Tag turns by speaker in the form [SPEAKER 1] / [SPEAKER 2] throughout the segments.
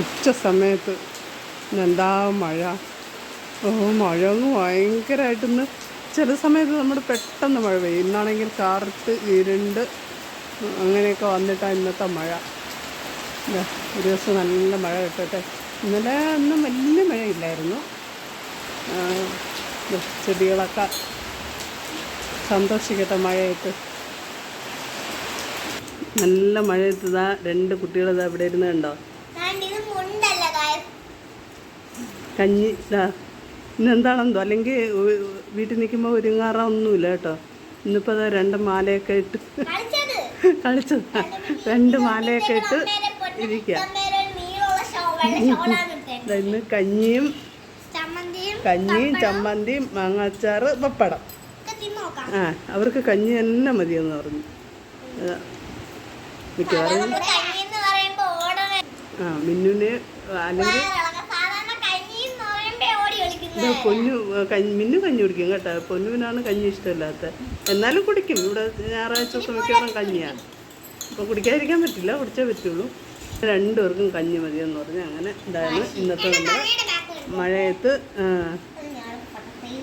[SPEAKER 1] ഉച്ച സമയത്ത് എന്താ മഴ? ഓ മഴ അങ്ങ് ഭയങ്കരമായിട്ടൊന്ന് ചില സമയത്ത് നമ്മൾ പെട്ടെന്ന് മഴ പെയ്യും. ഇന്നാണെങ്കിൽ കാർത്ത് ഇരുണ്ട് അങ്ങനെയൊക്കെ വന്നിട്ടാണ് ഇന്നത്തെ മഴ. ഒരു ദിവസം നല്ല മഴ കിട്ടട്ടെ. ഇന്നലെ ഒന്നും വലിയ മഴയില്ലായിരുന്നു. ചെടികളൊക്കെ സന്തോഷിക്കട്ടെ മഴയായിട്ട്. നല്ല മഴയത്ത് ഇതാ രണ്ട് കുട്ടികൾ ഇതാ ഇവിടെ ഇരുന്ന് കണ്ടോ?
[SPEAKER 2] ഇത് മുണ്ടല്ല guys.
[SPEAKER 1] കഞ്ഞി ഇതാ ഇന്നെന്താണെന്തോ അല്ലെങ്കിൽ വീട്ടിൽ നിൽക്കുമ്പോൾ ഒരുങ്ങാറൊന്നുമില്ല കേട്ടോ. ഇന്നിപ്പോൾ അതാ രണ്ട് മാലയൊക്കെ ഇട്ട്
[SPEAKER 2] കളിച്ചത്.
[SPEAKER 1] രണ്ട് മാലയൊക്കെ ഇട്ട് ഇരിക്കുക ഇന്ന് കഞ്ഞിയും കഞ്ഞിയും ചമ്മന്തിയും മാങ്ങാച്ചാറ് പപ്പടം. ആ അവർക്ക് കഞ്ഞി തന്നെ മതിയെന്ന് പറഞ്ഞു. മിക്കവാറും ഇത്
[SPEAKER 2] അല്ലെങ്കിൽ
[SPEAKER 1] പൊന്നു കഞ്ഞി മിന്നു കഞ്ഞി കുടിക്കും കേട്ടോ. പൊന്നുവിനാണ് കഞ്ഞി ഇഷ്ടമില്ലാത്ത. എന്നാലും കുടിക്കും. ഇവിടെ ഞായറാഴ്ച ദിവസം മിക്കവാറും കഞ്ഞിയാണ് അപ്പോൾ കുടിക്കാതിരിക്കാൻ പറ്റില്ല. കുടിച്ചേ പറ്റുള്ളൂ. രണ്ടുപേർക്കും കഞ്ഞി മതിയെന്ന് പറഞ്ഞ് അങ്ങനെ ഇതാണ് ഇന്നത്തെ നമ്മുടെ മഴയത്ത്.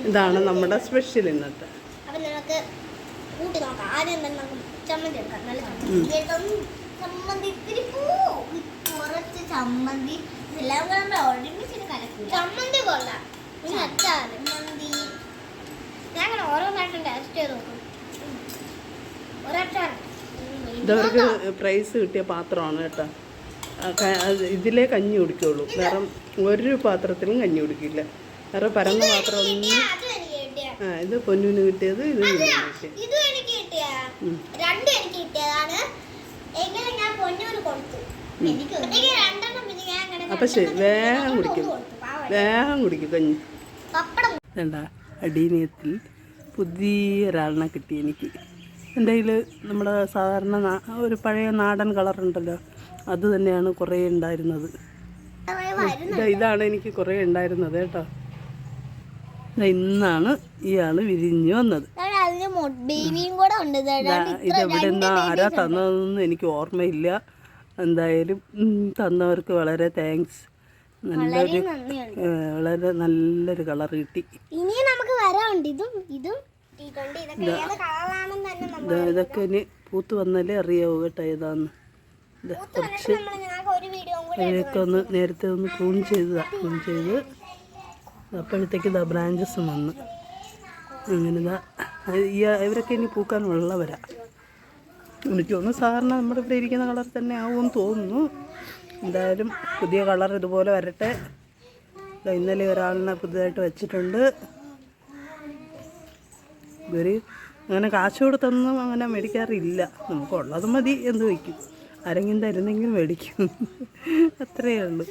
[SPEAKER 1] ഇതാണ് നമ്മുടെ സ്പെഷ്യൽ ഇന്നത്തെ.
[SPEAKER 2] ചമ്മന്തി എടുക്കാം. നല്ല ചമ്മന്തി. ചമ്മന്തി കുറച്ച് ചമ്മന്തി. ഇതെല്ലാം കൂടെ നമ്മൾ ഒരുമിച്ചിട്ട് കലക്കും ചമ്മന്തി കൊള്ളാം. ചമ്മന്തി. ഞാൻ അങ്ങനെ ഓരോന്നായിട്ടും ടേസ്റ്റ് ചെയ്ത് നോക്കും. ഒരച്ചാർ
[SPEAKER 1] ഇതവർക്ക് പ്രൈസ് കിട്ടിയ പാത്രമാണ് കേട്ടോ. ഇതിലേ കഞ്ഞി കുടിക്കുള്ളൂ. വേറെ ഒരു പാത്രത്തിലും കഞ്ഞി കുടിക്കില്ല. വേറെ പരന്ന പാത്രം ഒന്നും
[SPEAKER 2] അതും എനിക്ക് കിട്ടിയ.
[SPEAKER 1] ആ ഇത് പൊന്നുവിന് കിട്ടിയത് ഇത് കിട്ടിയത്.
[SPEAKER 2] എനിക്ക് കിട്ടിയ.
[SPEAKER 1] ഉം.
[SPEAKER 2] രണ്ടും എനിക്ക് കിട്ടിയതാണ് എങ്കിലും ഞാൻ പൊന്നൂര് കൊടുത്തു എനിക്ക് എനിക്ക് രണ്ടെണ്ണം പിന്നെ ഞാൻ അങ്ങനെ
[SPEAKER 1] അപ്പം ശരി വേഗം കുടിക്കും. വേഗം കുടിക്കും കഞ്ഞി. വേണ്ട അടീനയത്തിൽ പുതിയ ഒരാളിനെ കിട്ടി എനിക്ക്. എന്റെ കയ്യിൽ നമ്മുടെ സാധാരണ ഒരു പഴയ നാടൻ കളറുണ്ടല്ലോ അത് തന്നെയാണ് കുറേ ഉണ്ടായിരുന്നത്. ഇതാണ് എനിക്ക് കുറേ ഉണ്ടായിരുന്നത് കേട്ടോ. ഇന്നാണ് ഇയാൾ വിരിഞ്ഞു വന്നത്. ഇതെവിടെ നിന്ന് ആരാ തന്നതെന്ന് എനിക്ക് ഓർമ്മയില്ല. എന്തായാലും തന്നവർക്ക് വളരെ താങ്ക്സ് നല്ലൊരു വളരെ നല്ലൊരു കളർ കിട്ടി.
[SPEAKER 2] ഇനിയും നമുക്ക് വരാനുണ്ട്. ഇതും ഇതും. ഇതൊക്കെ
[SPEAKER 1] ഇനി പൂത്ത് വന്നാലേ അറിയാവൂ കേട്ടോ ഏതാന്ന്. കുറച്ച് ഇവയൊക്കെ ഒന്ന് നേരത്തെ ഒന്ന് ക്ലൂൺ ചെയ്തതാ ക്ലൂൺ ചെയ്ത്. അപ്പോഴത്തേക്ക് ഇതാ ബ്രാഞ്ചസും വന്ന്. അങ്ങനെ ഇതാ ഇവരൊക്കെ ഇനി പൂക്കാനുള്ളവരാ എനിക്ക് തോന്നുന്നു സാധാരണ നമ്മുടെ ഇവിടെ ഇരിക്കുന്ന കളർ തന്നെ ആവും തോന്നുന്നു. എന്തായാലും പുതിയ കളർ ഇതുപോലെ വരട്ടെ. ഇന്നലെ ഒരാളിനെ പുതുതായിട്ട് വെച്ചിട്ടുണ്ട്. ഇവർ അങ്ങനെ കാശ് കൊടുത്തൊന്നും അങ്ങനെ മേടിക്കാറില്ല. നമുക്കുള്ളത് മതി എന്ന് വയ്ക്കും ആരെങ്കിലും തരുന്നെങ്കിൽ മേടിക്കും. അത്രയേ ഉള്ളൂ.